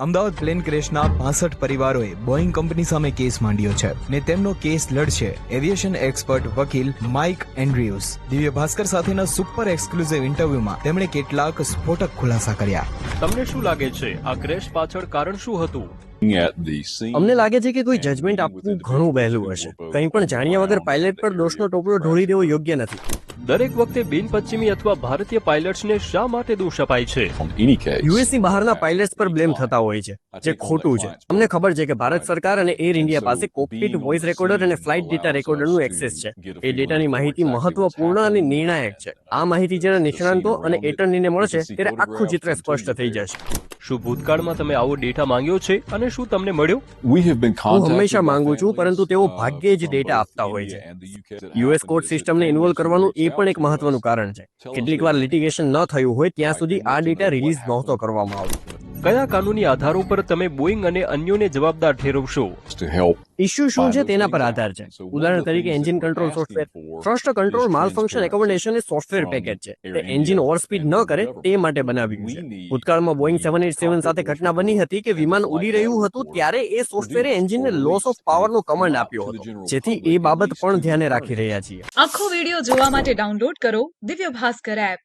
Ahmedabad plane ક્રેશના પાસઠ પરિવારોએ બોઈંગ કંપની સામે કેસ માંડ્યો છે ને તેમનો કેસ લડશે, એવિએશન એક્સપર્ટ વકીલ માઇક એન્ડ્રીયુસ. દિવ્ય ભાસ્કર સાથેના સુપર એક્સક્લુઝિવ ઇન્ટરવ્યુમાં તેમણે કેટલાક સ્ફોટક ખુલાસા કર્યા. તમને શું લાગે છે? આ ક્રેશ પાછળ કારણ શું હતું? અમને લાગે છે કે કોઈ જજમેન્ટ આપવું ઘણું વહેલું હશે. કંઈ પણ જાણ્યા વગર પાયલટ પર દોષનો ટોપલો ઢોળી દેવો યોગ્ય નથી. દરેક વખતે બિન પશ્ચિમી અથવા ભારતીય પાયલટ્સને શા માટે દોષ અપાય છે? યુએસની બહારના પાયલટ્સ પર બ્લેમ થતા હોય છે જે ખોટું છે. અમને ખબર છે કે ભારત સરકાર અને એર ઇન્ડિયા પાસે કોકપીટ વોઇસ રેકોર્ડર અને ફ્લાઇટ ડેટા રેકોર્ડરનું એક્સેસ છે. એ ડેટાની માહિતી મહત્વપૂર્ણ અને નિર્ણાયક છે. આ માહિતી જ્યારે નિષ્ણાંતો અને એટર્નીને મળશે ત્યારે આખું ચિત્ર સ્પષ્ટ થઈ જશે. શું ભૂતકાળમાં તમે આવો ડેટા માંગ્યો છે અને શું તમને મળ્યો? હું હંમેશા માંગુ છું પરંતુ તેઓ ભાગ્યે જ ડેટા આપતા હોય છે. યુએસ કોર્ટ સિસ્ટમને ઇન્વોલ્વ કરવાનું એ પણ એક મહત્વનું કારણ છે. કેટલીક વાર લિટિગેશન ન થયું હોય ત્યાં સુધી આ ડેટા રિલીઝ નહોતો કરવામાં આવતો. કયા કાનૂની આધારો પર તમે બોઈંગ અને અન્યોને જવાબદાર ઠેરવશો? ઇશ્યુ શું છે તેના પર આધાર છે? ઉદાહરણ તરીકે engine control software first control malfunction accommodation એ સોફ્ટવેર પેકેજ છે. તે એન્જિન ઓવરસ્પીડ ન કરે તે માટે બનાવ્યું છે. ભૂતકાળમાં બોઈંગ સેવન એટ સેવન સાથે ઘટના બની હતી કે વિમાન ઉડી રહ્યું હતું ત્યારે એ સોફ્ટવેરે એન્જિનને લોસ ઓફ પાવરનો કમાન્ડ આપ્યો હતો. જેથી એ બાબત પણ ધ્યાને રાખી રહ્યા છીએ. આખો વિડિયો જોવા માટે ડાઉનલોડ કરો દિવ્ય ભાસ્કર એપ